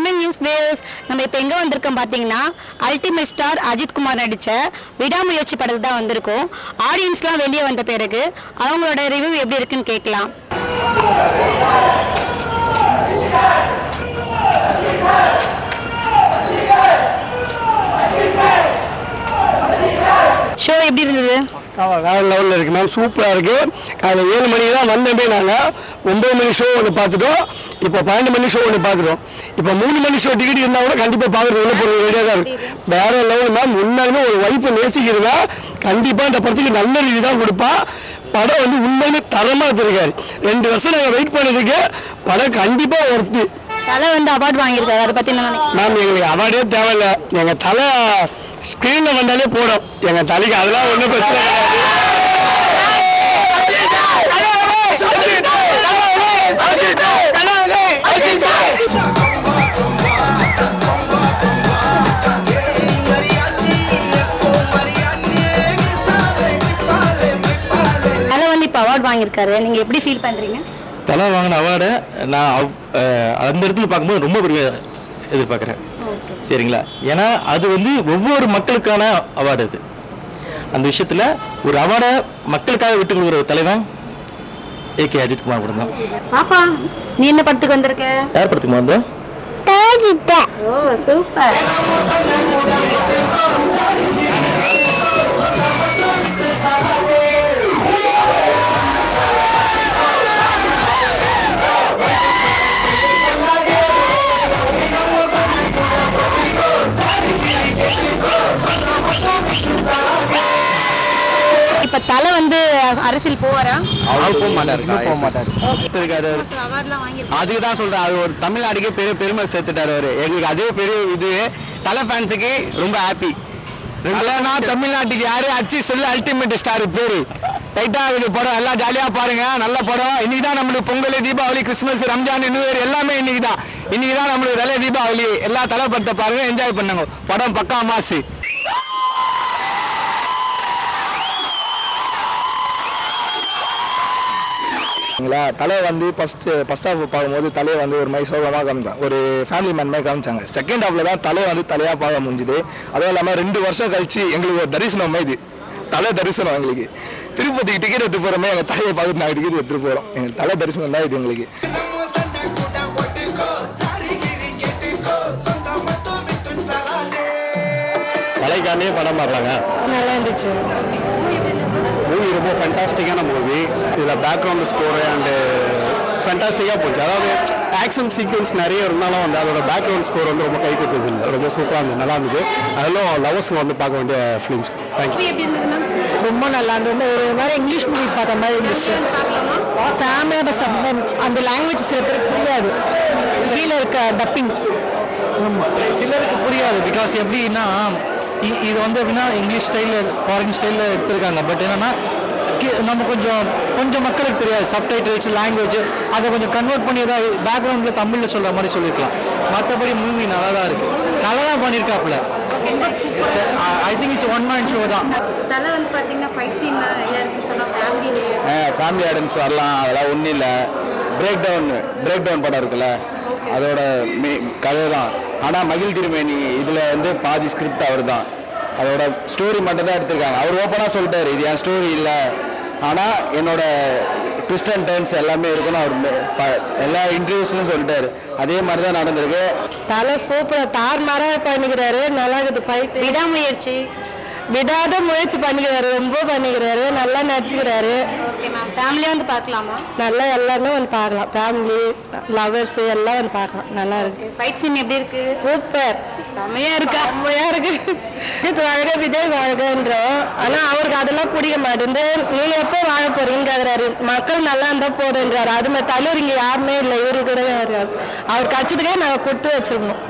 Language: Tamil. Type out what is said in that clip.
தமிழ் நியூஸ் வேர்ஸ் நம்ம இப்போ எங்கே வந்திருக்கோம் பார்த்தீங்கன்னா அல்டிமேட் ஸ்டார் அஜித் குமார் நடித்த விடாமுயற்சி படத்துக்கு தான் வந்திருக்கோம். ஆடியன்ஸ்லாம் வெளியே வந்த பிறகு அவங்களோட ரிவ்யூ எப்படி இருக்குன்னு கேட்கலாம். ஷோ எப்படி இருந்தது? வேறு லெவலில் இருக்குது மேம் சூப்பராக இருக்குது காலையில் ஏழு மணிக்கு தான் வந்தோமே நாங்கள் ஒம்பது மணி ஷோ ஒன்று பார்த்துட்டோம். இப்போ பன்னெண்டு மணி ஷோ ஒன்று பார்த்துட்டோம். இப்போ மூணு மணி ஷோ டிக்கெட் இருந்தால் கூட கண்டிப்பாக பார்க்குறது உள்ள போகிறது ரெடியாக தான் இருக்குது வேறு லெவல் மேம் உண்மையுமே ஒரு ஒய்ஃபை நேசிக்கிறதா கண்டிப்பாக இந்த படத்துக்கு நல்ல ரிவ்யூ தான் கொடுப்பா. படம் வந்து உண்மையுமே தரமாக வச்சிருக்காரு. ரெண்டு வருஷம் நாங்கள் வெயிட் பண்ணதுக்கு படம் கண்டிப்பாக ஒர்த்து தலை வந்து அவார்ட் வாங்கியிருக்காரு. அதை பற்றி மேம் எங்களுக்கு அவார்டே தேவையில்ல. எங்கள் தலை ஸ்க்ரீனில் வந்தாலே போடும். எங்கள் தலைக்கு அதெல்லாம் ஒன்றும் பிரச்சனை தலை வந்து இப்போ அவார்ட் வாங்கியிருக்காரு. நீங்கள் எப்படி ஃபீல் பண்ணுறீங்க தலை வாங்கின அவார்டை நான் அந்த இடத்துல பார்க்கும்போது ரொம்ப பெருமையா எதிர்பார்க்குறேன். சரிங்களா? ஏன்னா அது வந்து ஒவ்வொரு மக்களுக்கான அவார்டு அது. அந்த விஷயத்தில் ஒரு அவார்டை மக்களுக்காக விட்டு கொடுக்குற ஒரு தலைவன் ஏகே அஜித்குமார் கூட தான். பாப்பா நீ என்ன படத்துக்கு வந்திருக்க? யார் படத்துக்கு வந்தோம் ஓ சூப்பர். தலை வந்து அரசியல் போவாரா? அவர் போக மாட்டாரு. போக மாட்டாரு. வாங்கியிருக்காரு. அதுக்கு தான் சொல்றேன். அது ஒரு தமிழ்நாடுக்கே பெரிய பெருமை சேர்த்துட்டாரு அவரு. எங்களுக்கு அதே பெரிய இது தலை ஃபேன்ஸுக்கு ரொம்ப ஹாப்பி இல்லைன்னா தமிழ்நாட்டுக்கு யாரு? அச்சு சொல்லு அல்டிமேட் ஸ்டார் பேரு. டைட்டா இது படம். எல்லாம் ஜாலியா பாருங்க. நல்ல படம். இன்னைக்கு தான் நம்மளுக்கு Pongal Deepavali Christmas Ramzan new year எல்லாமே இன்னைக்கு தான். இன்னைக்கு தான் நம்மளுக்கு தலை தீபாவளி. எல்லா தலை படத்தை பாருங்க. என்ஜாய் பண்ணுங்க. படம் பக்கா மாசு. சரிங்களா தலை வந்து ஃபர்ஸ்ட் ஃபர்ஸ்ட் ஹாஃப் பார்க்கும்போது தலையை வந்து ஒரு மாதிரி சோகமாக காமிச்சாங்க. ஒரு ஃபேமிலி மேன் மாதிரி காமிச்சாங்க. செகண்ட் ஹாஃபில் தான் தலை வந்து தலையாக பார்க்க முடிஞ்சுது. அதுவும் இல்லாமல் ரெண்டு வருஷம் கழிச்சு எங்களுக்கு ஒரு தரிசனம் இது தலை தரிசனம் எங்களுக்கு. திருப்பதிக்கு டிக்கெட் எடுத்து போகிறோமே எங்கள் தலையை பார்த்துட்டு நாங்கள் டிக்கெட் எடுத்துகிட்டு போகிறோம் எங்களுக்கு தலை தரிசனம் தான் இது எங்களுக்கு. தலைக்காண்டே படம் பார்க்கலாங்க? நல்லா இருந்துச்சு. மூவி ரொம்ப ஃபேண்டாஸ்டிக்கான மூவி இதில் பேக்ரவுண்ட் ஸ்கோரு அண்டு ஃபேண்டாஸ்டிக்காக போச்சு. அதாவது ஆக்ஷன் சீக்வன்ஸ் நிறைய இருந்தாலும் வந்து அதோட பேக்ரவுண்ட் ஸ்கோர் வந்து ரொம்ப கை கொடுத்தது இல்லை. ரொம்ப சூப்பராக இருந்தது நல்லா இருந்தது. அதெல்லாம் லவர்ஸ் வந்து பார்க்க வேண்டிய ஃபிலிம்ஸ் தேங்க்யூ ரொம்ப நல்லா இருந்தது. ஒரு மாதிரி இங்கிலீஷ் மூவி பார்த்த மாதிரி இருந்துச்சு. ஃபேமிலியோட சப் அந்த லாங்குவேஜ் சில பேருக்கு புரியாது. கீழே இருக்க டப்பிங் சிலருக்கு புரியாது. பிகாஸ் எப்படின்னா இது வந்து எப்படின்னா இங்கிலீஷ் ஸ்டைலில் ஃபாரின் ஸ்டைலில் எடுத்திருக்காங்க. பட் என்னன்னா கி- நம்ம கொஞ்சம் கொஞ்சம் மக்களுக்கு தெரியாது. சப்டைட்டில்ஸ் லாங்குவேஜ் அதை கொஞ்சம் கன்வெர்ட் பண்ணி ஏதாவது பேக்ரவுண்டில் தமிழில் சொல்கிற மாதிரி சொல்லியிருக்கலாம் மற்றபடி மூவி நல்லா தான். இருக்குது நல்லா தான் பண்ணியிருக்காப்புல I think it's one man show தான் ஃபேமிலி ஃபேமிலி ஆடியன்ஸ் வரலாம். அதெல்லாம் ஒன்றும் இல்லை. பிரேக் டவுன் பிரேக் டவுன் படம் இருக்குல்ல. அதோட கதை தான் ஆனால் மகிழ் திருமேனி இதில் வந்து பாதி ஸ்கிரிப்ட் அவர் தான் அதோட ஸ்டோரி மட்டும் தான் எடுத்திருக்காங்க. அவர் ஓப்பனாக சொல்லிட்டாரு இது என் ஸ்டோரி இல்லை. ஆனால் என்னோட ட்விஸ்ட் அண்ட் டர்ன்ஸ் எல்லாமே இருக்குன்னு அவர் எல்லா இன்டர்வியூஸ்லையும் சொல்லிட்டாரு. அதே மாதிரி தான் நடந்திருக்கு. தலை சூப்பராக தார் மாறாக பண்ணிக்கிறாரு. நல்லா இருக்குது ஃபைட்டு விடாமுயற்சி. விடாத முயற்சி பண்ணிக்கிறாரு ரொம்ப பண்ணிக்கிறாரு. நல்லா நடிச்சுக்கிறாரு. ஃபேமிலியாக வந்து பார்க்கலாமா? நல்லா எல்லாருமே வந்து பார்க்கலாம். ஃபேமிலி லவர்ஸ் எல்லாம் வந்து பார்க்கலாம். நல்லா இருக்கு. ஃபைட் சீன் எப்படி இருக்கு? சூப்பர் செம்மையா இருக்கா? செம்மையா இருக்கு. விஜய் வாழ்க விஜய் வாழ்கன்றோம் ஆனா அவருக்கு அதெல்லாம் பிடிக்க மாட்டேங்குது. நீங்க எப்போ வாழ போறீங்கிறாரு மக்கள் நல்லா இருந்தா போதுன்றாரு. அது மாதிரி தலைவர் இங்க யாருமே இல்லை. இவரு கூட. அவர் கட்சத்துக்கே நாங்க கொடுத்து வச்சிருக்கோம்.